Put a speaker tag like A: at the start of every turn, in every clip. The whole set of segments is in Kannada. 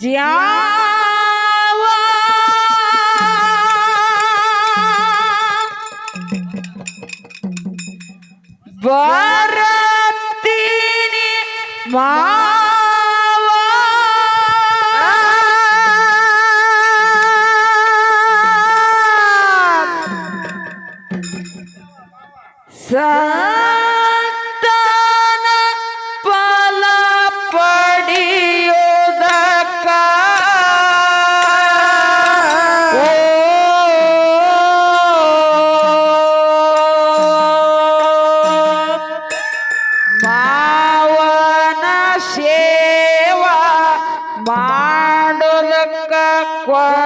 A: Jawa. Barat ini mau Squad.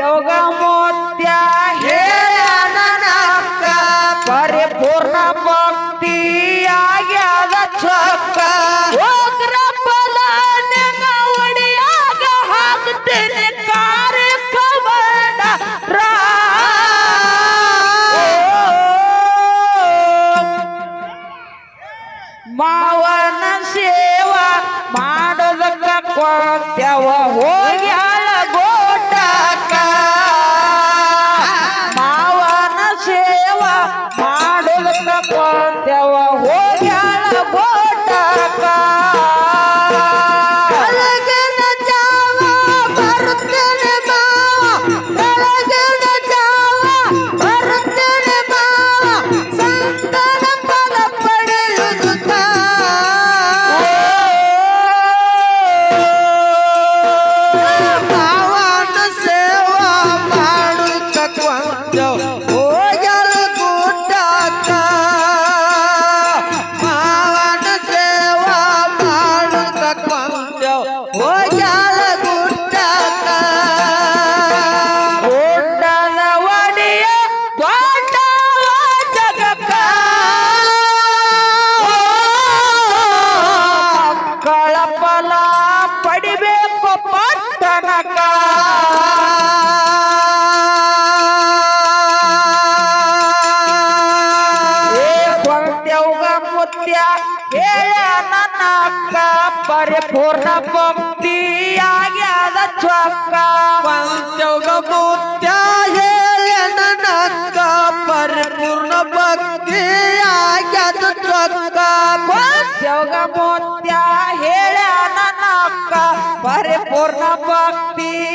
A: ಯೋಗಮೋತ್ಯ ಹೇ ಅನನಕ್ಕ ಪರಿಪೂರ್ಣ ಭಕ್ತಿಯಾಗ್ಯದ ಚೊಕ್ಕ ಉಗ್ರಪ್ಪಲ ನಿನ್ನ ಒಡೆಯಾಗ ಹಾಕ್ತೀನಿ ಕಾರ್ಯಕ್ರಮದ ರಾ ಮಾವನ ಸೇವಾ ಮಾಡೋದಕ್ಕ
B: ಕೊಡ್ತೇವ. ಹೋ acabou. अरे पूर्ण
A: भक्ति आ गया छक्का पंचगमुत्या पर पूर्ण भक्ति आ गया छक्का पंचगमुत्या हेळ्या पर पूर्ण भक्ति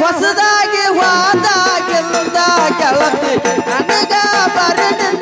A: ಹೊಸದಾಗಿ ಹೋದ ಗೆಲ್ದ ಕೆಳಗೆ ನನಗ ಬರಲಿಲ್ಲ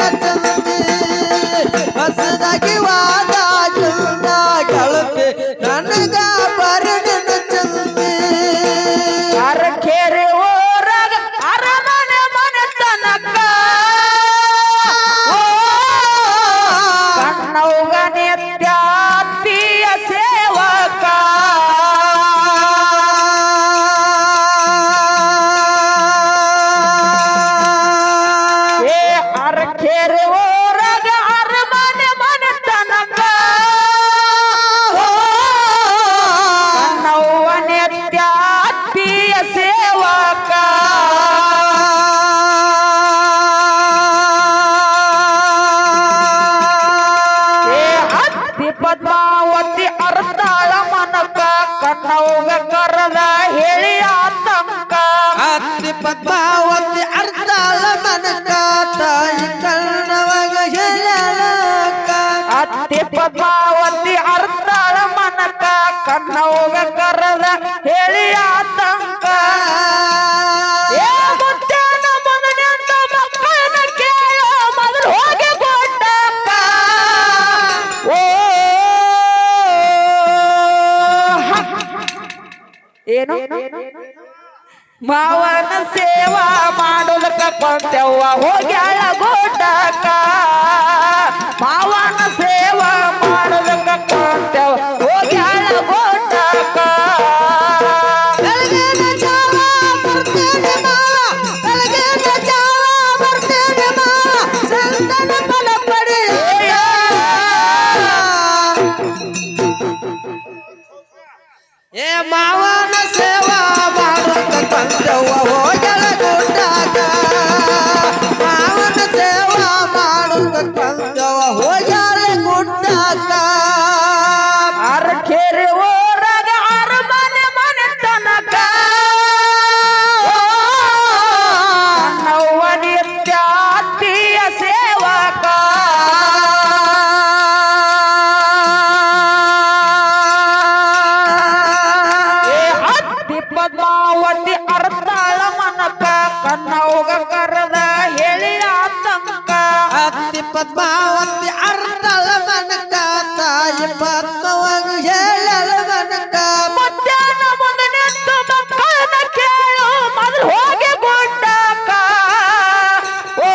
A: ನವಗ ಕರದ ಹೇಳಿ ಆತಂಕ ಏನು? ಮಾವನ ಸೇವಾ ಮಾಡೋದಕ್ಕ ಕೊಂತೆವ್ವ ಹೋಗ್ಯಾಳ ಗೋಟಕ ಮಾವನ ಪದ್ಮಾವತಿ
B: ಅರ್ಧಳ ಮನಕ ತಾಯಿ ಪದ್ಮವಾಗ ಹೇಳಲ ಮನಕ.
A: ಓ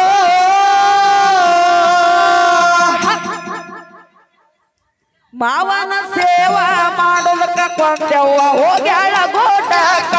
A: ಮಾವನ ಸೇವಾ ಮಾಡೋದಕ್ಕ ಕೊಂಡೆವ್ವ ಹೋಗ್ಯಾಳ ಗುಂಡಕ್ಕ.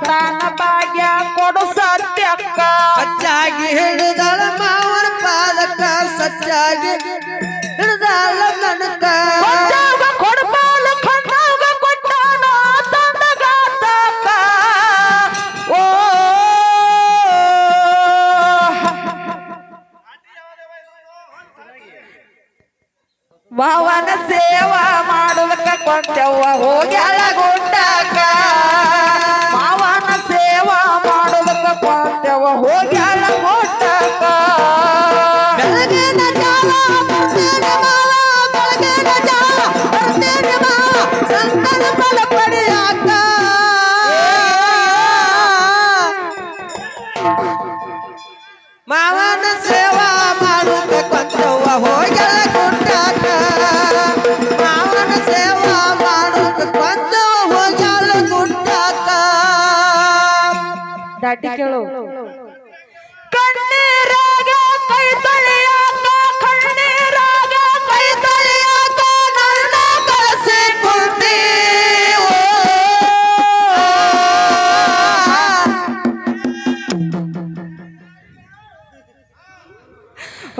A: ಸತ್ತಾನ ಭಾಗ್ಯ ಕೊಡು ಸತ್ಯಕ್ಕ
B: ಸಚ್ಚಾಗಿ ಹಿಡಿದಳ ಮಾವನ ಪಾದಕ ಸಚ್ಚಾಗಿ ಹಿಡಿದಳ ನನಕ
A: ಕೊಟ್ಟಾಗ ಕೊಡ್ಪಾಲ ಕಣ್ಣಾಗ ಕೊಟ್ಟಾನ ತಂದಗಾತಕ ಓ ಮಾವನ ಸೇವಾ ಮಾಡುದಕ್ಕ ಕೊಂಚವ್ವ ಹೋಗ್ಯಾಳ ಗುಡ್ಡಕ್ಕ ಹೋಗ್ಯಾಳ ಗುಡ್ಡಕ್ಕ
B: ಬೆಳಗಿನ ಜಾವ ಬರ್ತೇನೆ ಮಾವ ಬೆಳಗಿನ ಜಾವ ಬರ್ತೇನೆ ಮಾವ ಸಂತನ ಫಲ ಪಡೆಯಾಕ ಮಾವನ ಸೇವಾ ಮಾಡುತ್ತ ಕೊಂಚವ್ವ ಹೋಗಲ ಗುಡ್ಡಾಕ ಮಾವನ ಸೇವಾ ಮಾಡುತ್ತ ಕೊಂಚವ್ವ ಹೋಗಲ ಗುಡ್ಡಾಕ
A: ದಾಟಿ ಕೇಳು.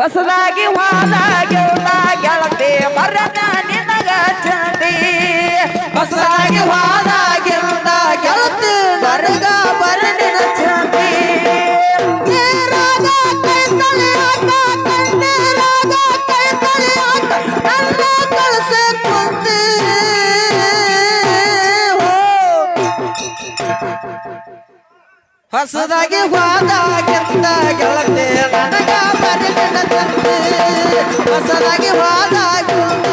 A: ಹೊಸದಾಗಿ ವಾದ ಗೆಲ್ಲ ಗೆಳತಿ ಮರದ ನಿನಗ ಚಂದಿ. ಹೊಸದಾಗಿ ವಾದ ಗೆಲ್ಲ ಗೆಳತಿ ಮರಗ ಬರನಿನ ಚಂದಿ.
B: Thank ಕೈ ಹೊಸದಾಗಿ ಹೋದಾಗಿಂದ ಗೆಳತಿ ನನಗ ಬರಿನ ತಂದೆ. ಹೊಸದಾಗಿ ಹೋದಾಗಿಂದ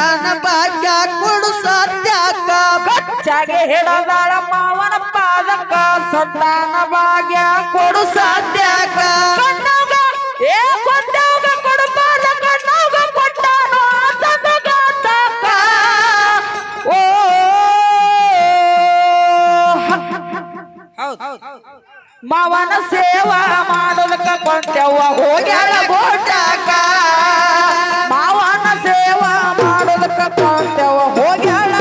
A: ಸಂತಾನ ಭಾಗ್ಯ ಕೊಡು
B: ಸತ್ಯಾಕ
A: ಕಚ್ಚಾಗಿ ಹೇಳದಾಳ ಮಾವನ ಪಾದಕ್ಕ ಸಂತಾನ ಭಾಗ್ಯ ಕೊಡು ಕಣ್ಣಾಗ ಏ ಕೊಂದಾಗ ಕೊಡಬಾರ ಕಣ್ಣಾಗ ಕೊಟ್ಟಾನೋ ತಂದಗಾತಕ್ಕ ಓ ಮಾವನ ಸೇವಾ ಮಾಡೋದಕ್ಕ ಕೊಂಚವ್ವ ಹೋಗ್ಯಾಳ ಮಾವನ ಸೇವಾ ಮಾಡೋದಕ್ಕ ಕೊಂಚವ್ವ ಹೋಗ್ಯಾಳ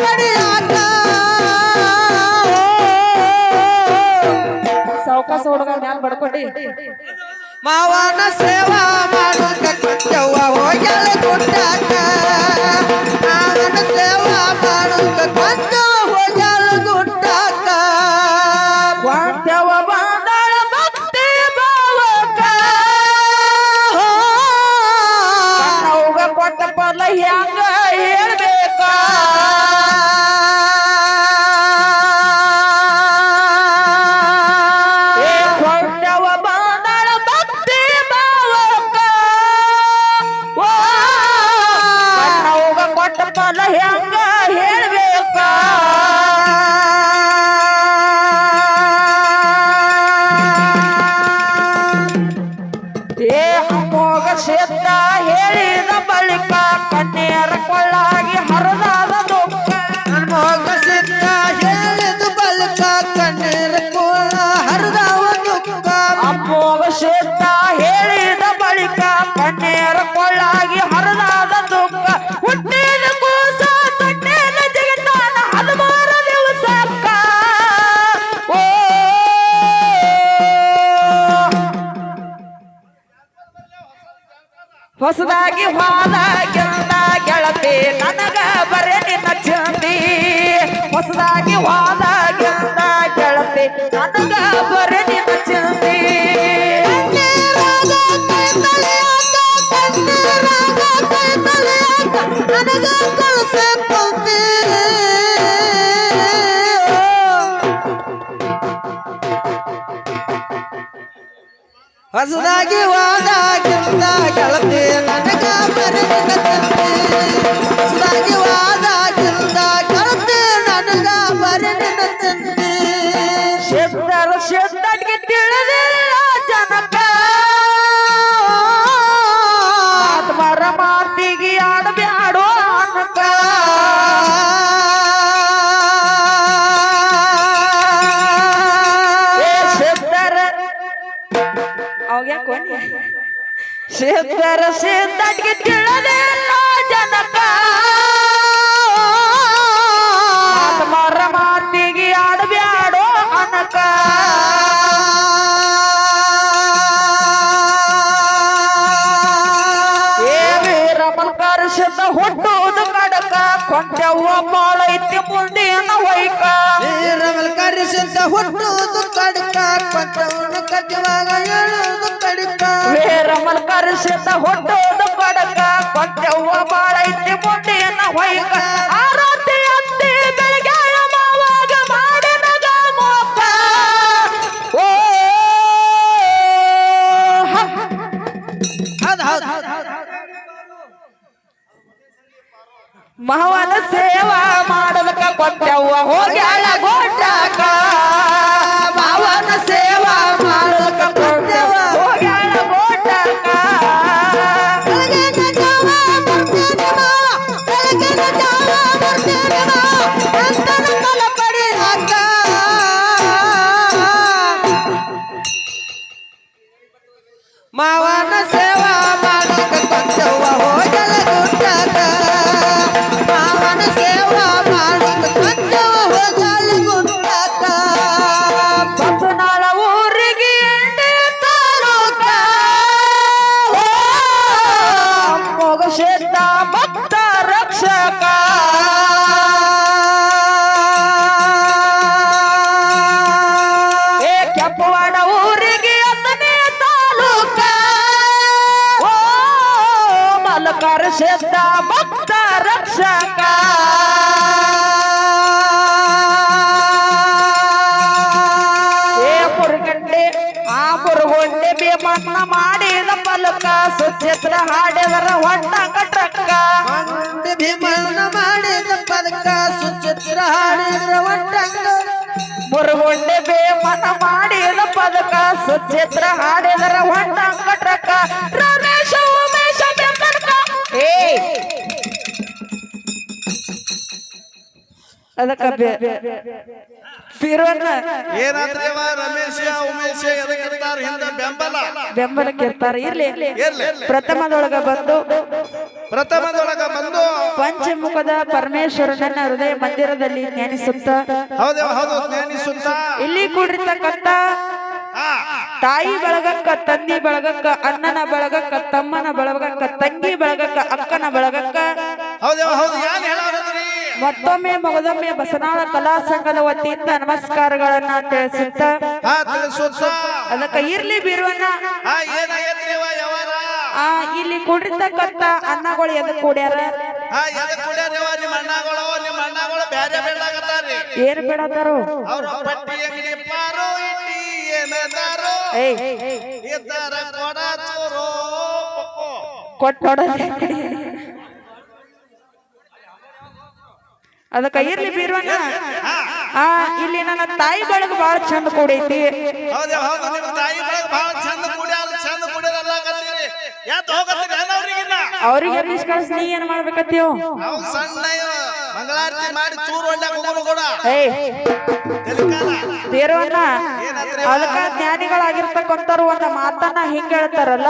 B: ಪಡೆಯಾಕ
A: ಸಾವಕಾಶ
B: ಮಾವನ ಸೇವಾ ಕೊಂಚವ್ವ ಹೋಗ್ಯಾಳ ಗುಡ್ಡಾಕ
A: ಹೊಸದಾಗಿ ಹೋದ ಗೆಲ್ದ ಗೆಳತಿ ನನಗ ಬರೆ ನಿನ್ನ ಚಂದಿ ಹೊಸದಾಗಿ ಹೋದ ಗೆಲ್ದ ಗೆಳತಿ ನನಗ ಬರೆ
B: ಹೊಸದಾಗಿ ವಾದಾಗಿಂದ ಗೆಳತಿ ನನಗ ತಂದೆ. ಹೊಸದಾಗಿ
A: ಶಬ್ದರ ಶಬ್ದಕ್ಕೆ ತಿಳಿದಿಲ್ಲ ಜನಕ. ಆತ್ಮರ ಮಾತಿಗೆ ಆಡಬ್ಯಾಡೋ ಅನಕ. ಏ ವೀರ ಮಲ್ಕರ್ಷದ ಹುಟ್ಟುವುದು ಕೊಂಚವ್ವ ಬಾಳೈತಿ ಮುಂದಿನ ನೀರವಲ್
B: ಕರೆಸಿದ್ದ ಹುಟ್ಟುವುದು ಕಡಕ ಕೊಂಚವನ್ನ ಕಟ್ಟುವಾಗ ಹೇಳುವುದು ಕಡಕ
A: ವೀರ ಕರೆಸಿದ್ದ ಹುಟ್ಟುವುದು ಕಡಕ ಕೊಂಚವ್ವ ಬಾಳೈತಿ ಮುಂದಿನ
B: ಹೊಯ್ಕ?
A: ಮಹವನ ಸೇವಾ ಮಾಡದಕ್ಕ ಕೊಂಚವ್ವ ಹೋಗ್ಯಾಳ ಗೋಟಕ. ಮಾವನ ಸೇವಾ ರಕ್ಷಕ ಏ ಮುರುಗಂಡೆ ಆ ಮುರುಗೊಂಡೆ ಬೇಮನ್ನ ಮಾಡಿದ ಪಲಕ ಸುಚಿತ್ರ ಹಾಡಿದರ ಹೊಂಡ ಕಟಕ
B: ಮಂಡಿ ಭೀಮಣ್ಣ ಮಾಡಿದ ಪದಕ ಸುಚಿತ್ರ ಹಾಡಿದ್ರ ಒಟ್ಟಂಗ
A: ಮುರುಗೊಂಡೆ ಬೇಮನ್ನ ಮಾಡಿದ ಪದಕ ಸುಚಿತ್ರ ಹಾಡಿದರ ಹೊಂಡ ಕಟಕ ರಮೇಶ ಉಮೇಶ ಬೆಂಬಲಕ ಏ ಅದಕ್ಕ ಫಿರೋನ
C: ಏನಾದ್ರೇವ ರಮೇಶ ಉಮೇಶ ಎದಕ್ಕಿರ್ತಾರ ಹಿಂದ ಬೆಂಬಲ.
A: ಬೆಂಬಲಕ್ಕೆ ಇರ್ತಾರೆ. ಇರ್ಲಿ
C: ಇರ್ಲಿ.
A: ಪ್ರಥಮದೊಳಗ ಬಂದು
C: ಪ್ರಥಮದೊಳಗ ಬಂದು
A: ಪಂಚಮುಖದ ಪರಮೇಶ್ವರನನ್ನ ಹೃದಯ ಮಂದಿರದಲ್ಲಿ ಜ್ಞಾನಿಸುತ್ತ
C: ಹೌದೇವ ಹೌದು ಜ್ಞಾನಿಸುತ್ತ
A: ಇಲ್ಲಿ ಕೂಡಿರ್ತಕ್ಕಂತ
C: ಆ,
A: ತಾಯಿ ಬಳಗಕ್ಕ ತಂದಿ ಬಳಗಕ್ಕ ಅಣ್ಣನ ಬಳಗಕ್ಕ ತಮ್ಮನ ಬಳಗಕ್ಕ ತಂಗಿ ಬಳಗಕ್ಕ ಅಕ್ಕನ ಬಳಗಕ್ಕ
C: ಹೌದು ಹೌದು ಯಾರು ಹೇಳೋದ್ರಿ
A: ಮತ್ತೊಮ್ಮೆ ಮಗದೊಮ್ಮೆ ಬಸನಾಳ ಕಲಾ ಸಂಘದ ವತಿಯಿಂದ ನಮಸ್ಕಾರಗಳನ್ನ ತಿಳಿಸುತ್ತ. ಅದಕ್ಕ ಇರ್ಲಿ ಬೀರುವನ್ನ ಆ ಇಲ್ಲಿ ಕುಡಿರ್ತಕ್ಕಂತ ಅನ್ನಗಳು ಎದ ಕೂಡ್ಯಾರ?
C: ಹಾ ಎದಕ್ ಕುಡ್ಯಾರವ
A: ಅದಕ್ಕ ಇರ್ಲಿ ಬೀರುವನ್ನ ಆ ಇಲ್ಲಿ ನನ್ನ ತಾಯಿ ಬಳಗ ಬಹಳ ಚಂದ ಕೂಡೈತಿ.
C: ಹೌದು ನಿಮ್ಮ ತಾಯಿ ಬಳಗ ಬಹಳ ಚಂದ ಕುಡಿಯಾರ ಚಂದ ಕುಡಿಯೋದಲ್ಲಾಗತ್ತೀರಿ ಯಾತ್ ಹೋಗತ್ತೀರಿ ಏನ್ ಅವ್ರಿಗಿನ್ನ?
A: ಅವ್ರಿಗೆ ಎಬ್ಬಿಸ್ ಕಳಿಸ್ ನೀ ಏನ್ ಮಾಡ್ಬೇಕತ್ತೀವ್
C: ನಾವು ಸಣ್ಣ ಇವ ಮಂಗಳಾರತಿ ಮಾಡಿ ಚೂರು ಒಳ್ಳೆ ಹೋಗೋನು ಕೂಡ.
A: ಏಯ್.
C: ತೆಲಿಕಾಲ
A: ಬೀರುವನ್ನ ಅದಕ್ಕ ಜ್ಞಾನಿಗಳಾಗಿರ್ತಕ್ಕಂಥವ್ರು ಒಂದ ಮಾತನ್ನ ಹಿಂಗ ಹೇಳ್ತಾರಲ್ಲ.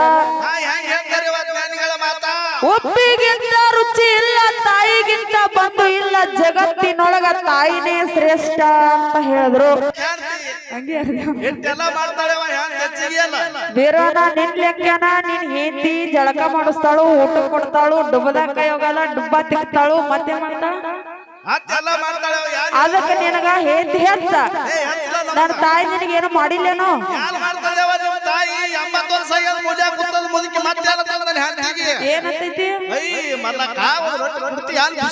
C: ಮಾತಾ
A: ಉಪ್ಪಿಗಿಂತ ರುಚಿ ಇಲ್ಲ ತಾಯಿಗಿಂತ ಬಂದು ಇಲ್ಲ ಜಗತ್ತಿನೊಳಗ ತಾಯಿನೇ ಶ್ರೇಷ್ಠ ಅಂತ ಹೇಳಿದ್ರು.
C: ಹೇಳ್ತಿ
A: ಬೇರೋನ ನಿನ್ ಲೆಕ್ಕನ ನಿನ್ ಹೆಂಡತಿ ಜಳಕ ಮಾಡಿಸ್ತಾಳು ಊಟ ಕೊಡ್ತಾಳು ಡುಬ್ಬದಾಗ ಕೈ ಹೋಗಲ್ಲ ಡುಬ್ಬ ತಿಕ್ತಾಳು ಮತ್ತೆ ಮಾಡ್ತಾಳ? ಅದಕ್ಕೆ ನಿನಗ ಹೆಂಡತಿ
C: ನಮ್ಮ
A: ನನ್ನ ತಾಯಿ ನಿನಗೇನು ಮಾಡಿಲ್ಲೇನೋ?
C: ವರ್ಷ ಆಗ್ಯದ ಮುದ್ದೆ ಕುತ್ತದ ಮುದುಕಿ ಮತ್ತೆ ತಂದ್ರೆ ಹೆಂಡತಿಗೆ
A: ಏನಂತೈತಿ?
C: ಐ ಮಲ್ಲ ಕಾವು ರೊಟ್ಟಿ ಕುಡ್ತಿ ಯಾರು